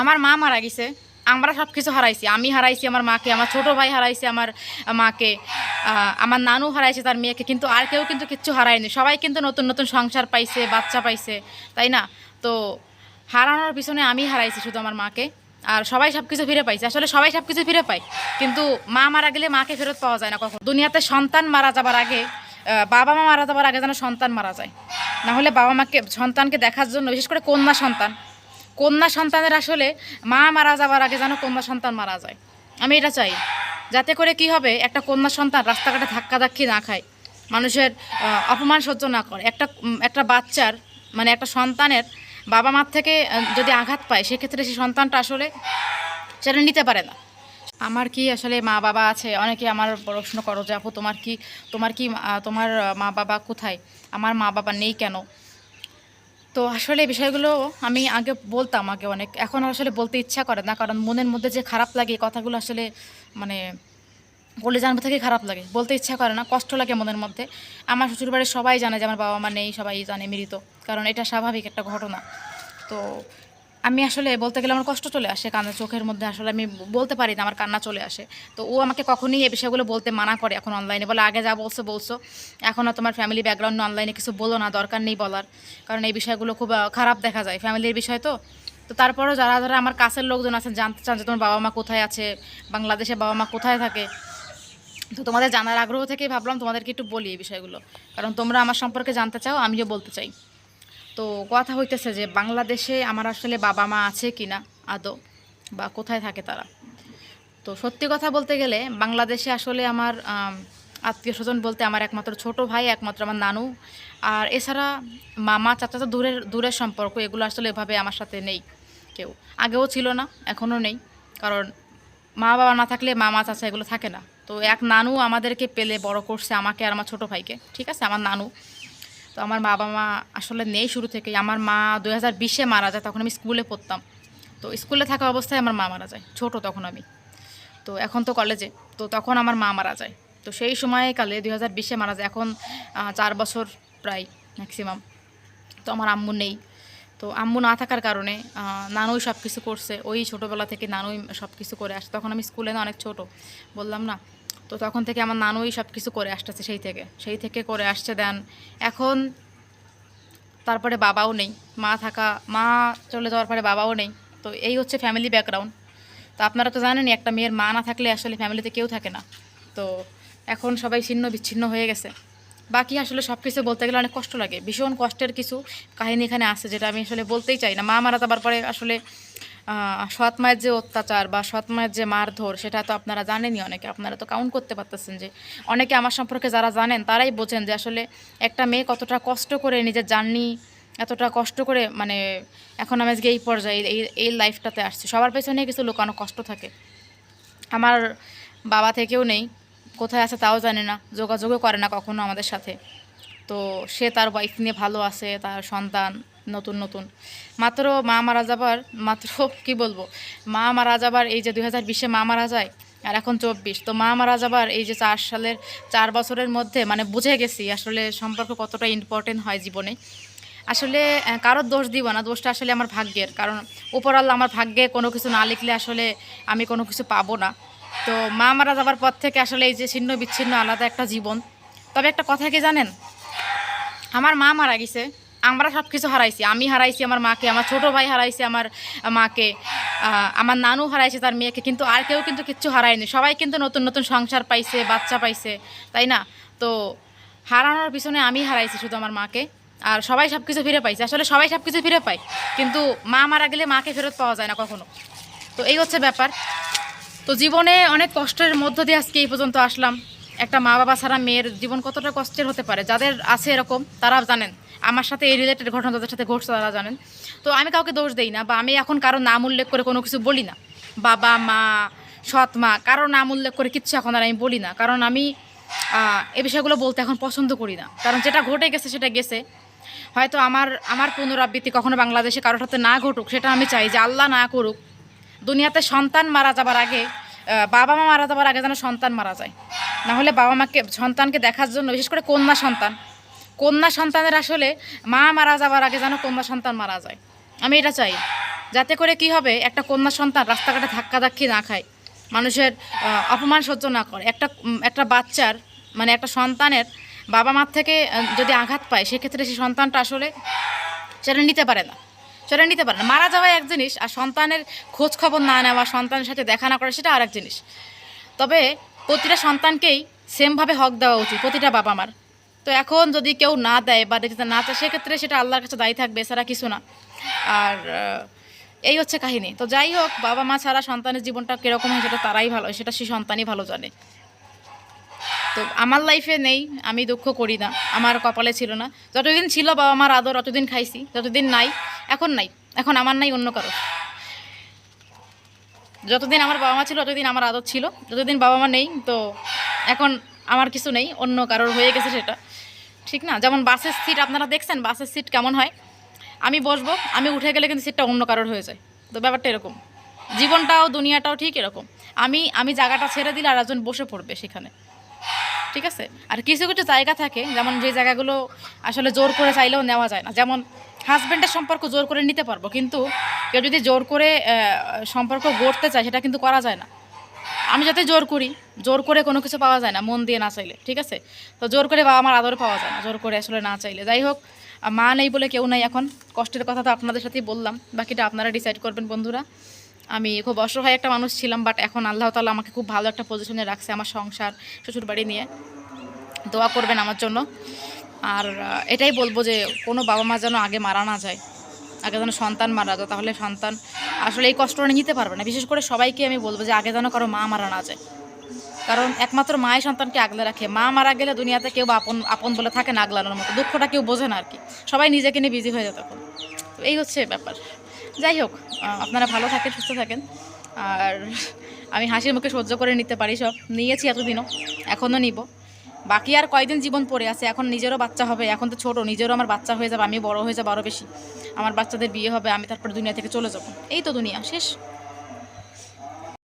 আমার মা মারা গেছে, আমরা সব কিছু হারাইছি। আমি হারাইছি আমার মাকে, আমার ছোট ভাই হারাইছে আমার মাকে আমার নানু হারাইছে তার মেয়েকে, কিন্তু আর কেউ কিন্তু কিচ্ছু হারায়নি। সবাই কিন্তু নতুন নতুন সংসার পাইছে, বাচ্চা পাইছে, তাই না? তো হারানোর পিছনে আমি হারাইছি শুধু আমার মাকে, আর সবাই সব কিছু ফিরে পাইছে। আসলে সবাই সব কিছু ফিরে পায়, কিন্তু মা মারা গেলে মাকে ফেরত পাওয়া যায় না কখন। দুনিয়াতে সন্তান মারা যাবার আগে বাবা মা মারা যাবার আগে যেন সন্তান মারা যায়। না হলে বাবা মাকে, সন্তানকে দেখার জন্য, বিশেষ করে কন্যা সন্তান কন্যা সন্তানের আসলে মা মারা যাওয়ার আগে যেন কন্যা সন্তান মারা যায়। আমি এটা চাই, যাতে করে কি হবে, একটা কন্যা সন্তান রাস্তাঘাটে ধাক্কা ধাক্কি না খায়, মানুষের অপমান সহ্য না করে। একটা একটা বাচ্চার মানে একটা সন্তানের বাবা মার থেকে যদি আঘাত পায়, সেক্ষেত্রে সেই সন্তানটা আসলে সেটা নিতে পারে না। আমার কি আসলে মা বাবা আছে? অনেকে আমার প্রশ্ন করো যে, আপু, তোমার কি তোমার কি তোমার মা বাবা কোথায়? আমার মা বাবা নেই কেন? তো আসলে বিষয়গুলো আমি আগে বলতাম আগে অনেক। এখন আসলে বলতে ইচ্ছা করে না, কারণ মনের মধ্যে যে খারাপ লাগে কথাগুলো আসলে মানে বলে জানব থেকে খারাপ লাগে। বলতে ইচ্ছা করে না, কষ্ট লাগে মনের মধ্যে। আমার শ্বশুরবাড়ির সবাই জানে যে আমার বাবা মা নেই, সবাই জানে মৃত কারণ এটা স্বাভাবিক একটা ঘটনা। তো আমি আসলে বলতে গেলে আমার কষ্ট চলে আসে কান্না চোখের মধ্যে, আসলে আমি বলতে পারি না, আমার কান্না চলে আসে। তো ও আমাকে কখনই এই বিষয়গুলো বলতে মানা করে এখন অনলাইনে বলে, আগে যা বলছো বলছো। এখন আর তোমার ফ্যামিলি ব্যাকগ্রাউন্ড অনলাইনে কিছু বলো না, দরকার নেই বলার। কারণ এই বিষয়গুলো খুব খারাপ দেখা যায় ফ্যামিলির বিষয় তো। তো তারপরেও যারা যারা আমার কাছের লোকজন আছেন, জানতে চান যে তোমার বাবা মা কোথায় আছে, বাংলাদেশে বাবা মা কোথায় থাকে, তো তোমাদের জানার আগ্রহ থেকেই ভাবলাম তোমাদেরকে একটু বলি এই বিষয়গুলো। কারণ তোমরা আমার সম্পর্কে জানতে চাও, আমিও বলতে চাই। তো কথা হইতেছে যে বাংলাদেশে আমার আসলে বাবা মা আছে কি না আদৌ, বা কোথায় থাকে তারা? তো সত্যি কথা বলতে গেলে বাংলাদেশে আসলে আমার আত্মীয় স্বজন বলতে আমার একমাত্র ছোট ভাই, একমাত্র আমার নানু। আর এছাড়া মামা, চাচা তো দূরের দূরের সম্পর্ক, এগুলো আসলে এভাবে আমার সাথে নেই কেউ। আগেও ছিল না, এখনও নেই। কারণ মা বাবা না থাকলে মামা, চাচা এগুলো থাকে না। তো এক নানু আমাদেরকে পেলে বড় করছে আমাকে আর আমার ছোট ভাইকে, ঠিক আছে? আমার নানু। তো আমার বাবা মা আসলে নেই শুরু থেকেই। আমার মা দুই হাজার বিশে মারা যায়, তখন আমি স্কুলে পড়তাম। তো স্কুলে থাকা অবস্থায় আমার মা মারা যায়, ছোট তখন আমি। তো এখন তো কলেজে তো তখন আমার মা মারা যায়। তো সেই সময়কালে দুই হাজার বিশে মারা যায়, এখন চার বছর প্রায় ম্যাক্সিমাম তো আমার আম্মু নেই। তো আম্মু না থাকার কারণে নানুই সব কিছু করছে। ওই ছোটোবেলা থেকে নানুই সব কিছু করে আসে। তখন আমি স্কুলে না অনেক ছোট, বললাম না। তো তখন থেকে আমার নানুই সব কিছু করে আসতেছে সেই থেকে। সেই থেকে করে আসছে দেন। এখন তারপরে বাবাও নেই। মা থাকা, মা চলে যাওয়ার পরে বাবাও নেই। তো এই হচ্ছে ফ্যামিলি ব্যাকগ্রাউন্ড তো আপনারা তো জানেনই, একটা মেয়ের মা না থাকলে আসলে ফ্যামিলিতে কেউ থাকে না। তো এখন সবাই ছিন্ন বিচ্ছিন্ন হয়ে গেছে। বাকি আসলে সব কিছু বলতে গেলে অনেক কষ্ট লাগে। ভীষণ কষ্টের কিছু কাহিনী এখানে আছে যেটা আমি আসলে বলতেই চাই না। মা মারা যাবার পরে আসলে সৎ মায়ের যে অত্যাচার বা সৎ মায়ের যে মারধর, সেটা তো আপনারা জানেনই অনেকে। আপনারা তো কাউন্ট করতে পারতেছেন যে অনেকে আমার সম্পর্কে যারা জানেন, তারাই বোঝেন যে আসলে একটা মেয়ে কতটা কষ্ট করে নিজের জার্নি, এতটা কষ্ট করে মানে এখন আমি আজকে এই পর্যায়ে, এই এই লাইফটাতে আসছি। সবার পেছনে কিছু লুকানো কষ্ট থাকে। আমার বাবা থেকেও নেই, কোথায় আছে তাও জানে না, যোগাযোগও করে না কখনো আমাদের সাথে। তো সে তার ওয়াইফ নিয়ে ভালো আছে, তার সন্তান। নতুন নতুন। মাত্র মা মারা যাবার, মাত্র, কি বলব? মা মারা যাবার এই যে দুই হাজার বিশে মা মারা যায়, আর এখন চব্বিশ। তো মা মারা যাবার এই যে চার সালের, চার বছরের মধ্যে মানে বুঝে গেছি আসলে সম্পর্ক কতটা ইম্পর্টেন্ট হয় জীবনে। আসলে কারোর দোষ দিব না, দোষটা আসলে আমার ভাগ্যের। কারণ উপরাল্লা আমার ভাগ্যে কোনো কিছু না লিখলে আসলে আমি কোনো কিছু পাবো না। তো মা মারা যাবার পর থেকে আসলে এই যে ছিন্ন বিচ্ছিন্ন আলাদা একটা জীবন। তবে একটা কথা কি জানেন? আমার মা মারা গেছে। আমরা সব কিছু হারাইছি, আমি হারাইছি আমার মাকে, আমার ছোট ভাই হারাইছে আমার মাকে আমার নানু হারাইছে তার মেয়েকে, কিন্তু আর কেউ কিন্তু কিচ্ছু হারায়নি। সবাই কিন্তু নতুন নতুন সংসার পাইছে, বাচ্চা পাইছে, তাই না? তো হারানোর পিছনে আমি হারাইছি শুধু আমার মাকে, আর সবাই সব কিছু ফিরে পাইছে। আসলে সবাই সব কিছু ফিরে পায়, কিন্তু মা মারা গেলে মাকে ফেরত পাওয়া যায় না কখনো। তো এই হচ্ছে ব্যাপার। তো জীবনে অনেক কষ্টের মধ্য দিয়ে আজকে এই পর্যন্ত আসলাম। একটা মা বাবা ছাড়া মেয়ের জীবন কতটা কষ্টের হতে পারে? যাদের আছে এরকম তারা জানেন। আমার সাথে এই রিলেটেড ঘটনা যাদের সাথে ঘটছে, তারা জানেন। তো আমি কাউকে দোষ দেই না বা আমি এখন কারও নাম উল্লেখ করে কোনো কিছু বলি না। বাবা, মা, সৎ মা, কারও নাম উল্লেখ করে কিচ্ছু এখন আর আমি বলি না। কারণ আমি এ বিষয়গুলো বলতে এখন পছন্দ করি না। কারণ যেটা ঘটে গেছে, সেটা গেছে। হয়তো আমার আমার পুনরাবৃত্তি কখনো বাংলাদেশে কারোর সাথে না ঘটুক, সেটা আমি চাই যে আল্লাহ না করুক। দুনিয়াতে সন্তান মারা যাবার আগে বাবা মা মারা যাবার আগে যেন সন্তান মারা যায়। না হলে বাবা মাকে, সন্তানকে দেখার জন্য, বিশেষ করে কন্যা সন্তান। কন্যা সন্তানের আসলে মা মারা যাবার আগে যেন কন্যা সন্তান মারা যায়। আমি এটা চাই, যাতে করে কি হবে, একটা কন্যা সন্তান রাস্তাঘাটে ধাক্কা ধাক্কি না খায়, মানুষের অপমান সহ্য না করে। একটা একটা বাচ্চার মানে একটা সন্তানের বাবা মার থেকে যদি আঘাত পায়, সেক্ষেত্রে সেই সন্তানটা আসলে সেটা নিতে পারে না। সেটা নিতে পারে না। মারা যাওয়া এক জিনিস, আর সন্তানের খোঁজ খবর না নেওয়া, সন্তানের সাথে দেখা না করা, সেটা আর এক জিনিস। তবে প্রতিটা সন্তানকেই সেমভাবে হক দেওয়া উচিত, প্রতিটা বাবা মার তো এখন যদি কেউ না দেয় বা দিতে না চায়, সেক্ষেত্রে সেটা আল্লাহর কাছে দায়ী থাকবে, এছাড়া কিছু না। আর এই হচ্ছে কাহিনী। তো যাই হোক বাবা মা ছাড়া সন্তানের জীবনটা কীরকম হয় সেটা তারাই ভালো, সেটা সে সন্তানই ভালো জানে। তো আমার লাইফে নেই, আমি দুঃখ করি না, আমার কপালে ছিল না। যতদিন ছিল বাবা মার আদর অতদিন খাইছি, যতদিন নাই, এখন নাই। এখন আমার নাই অন্য কারও যতদিন আমার বাবা মা ছিল, ততদিন আমার আদর ছিল। যতদিন বাবা মা নেই, তো এখন আমার কিছু নেই, অন্য কারোর হয়ে গেছে সেটা। ঠিক না? যেমন বাসের সিট আপনারা দেখছেন, বাসের সিট কেমন হয়? আমি বসবো, আমি উঠে গেলে কিন্তু সিটটা অন্য কারোর হয়ে যায়। তো ব্যাপারটা এরকম। জীবনটাও, দুনিয়াটাও ঠিক এরকম। আমি আমি জায়গাটা ছেড়ে দিলে আর একজন বসে পড়বে সেখানে। ঠিক আছে? আর কিছু কিছু জায়গা থাকে, যেমন যে জায়গাগুলো আসলে জোর করে চাইলেও নেওয়া যায় না। যেমন হাজব্যান্ডের সম্পর্ক জোর করে নিতে পারব, কিন্তু কেউ যদি জোর করে সম্পর্ক গড়তে চায়, সেটা কিন্তু করা যায় না। আমি যাতে জোর করি, জোর করে কোনো কিছু পাওয়া যায় না, মন দিয়ে না চাইলে, ঠিক আছে? তো জোর করে বাবা আমার আদর পাওয়া যায় না, জোর করে আসলে না চাইলে। যাই হোক মা নেই বলে কেউ নাই এখন। কষ্টের কথা তো আপনাদের সাথেই বললাম, বাকিটা আপনারা ডিসাইড করবেন বন্ধুরা। আমি খুব অসহায় একটা মানুষ ছিলাম বাট এখন আল্লাহ তালা আমাকে খুব ভালো একটা পজিশনে রাখছে আমার সংসার, শ্বশুরবাড়ি নিয়ে। দোয়া করবেন আমার জন্য। আর এটাই বলব যে কোনো বাবা মা যেন আগে মারা না যায়, আগে যেন সন্তান মারা যায়, তাহলে সন্তান আসলে এই কষ্টটা নিতে পারবে না। বিশেষ করে সবাইকে আমি বলব যে আগে যেন কারও মা মারা না যায়। কারণ একমাত্র মায়ের সন্তানকে আগলে রাখে। মা মারা গেলে দুনিয়াতে কেউ আপন আপন বলে থাকে না আগলানোর মতো। দুঃখটা কেউ বোঝে না আর কি সবাই নিজেকে নিয়ে বিজি হয়ে যায় তখন। তো এই হচ্ছে ব্যাপার। যাই হোক আপনারা ভালো থাকেন, সুস্থ থাকেন। আর আমি হাসির মুখে সহ্য করে নিতে পারি সব। নিয়েছি এতদিনও, এখনও নিব। বাকি আর কয়দিন জীবন পড়ে আছে? এখন নিজেরও বাচ্চা হবে, এখন তো ছোট, নিজেরও আমার বাচ্চা হয়ে যাবে, আমি বড় হয়ে যাব আরও বেশি। আমার বাচ্চাদের বিয়ে হবে, আমি তারপর দুনিয়া থেকে চলে যাব। এই তো দুনিয়া, শেষ।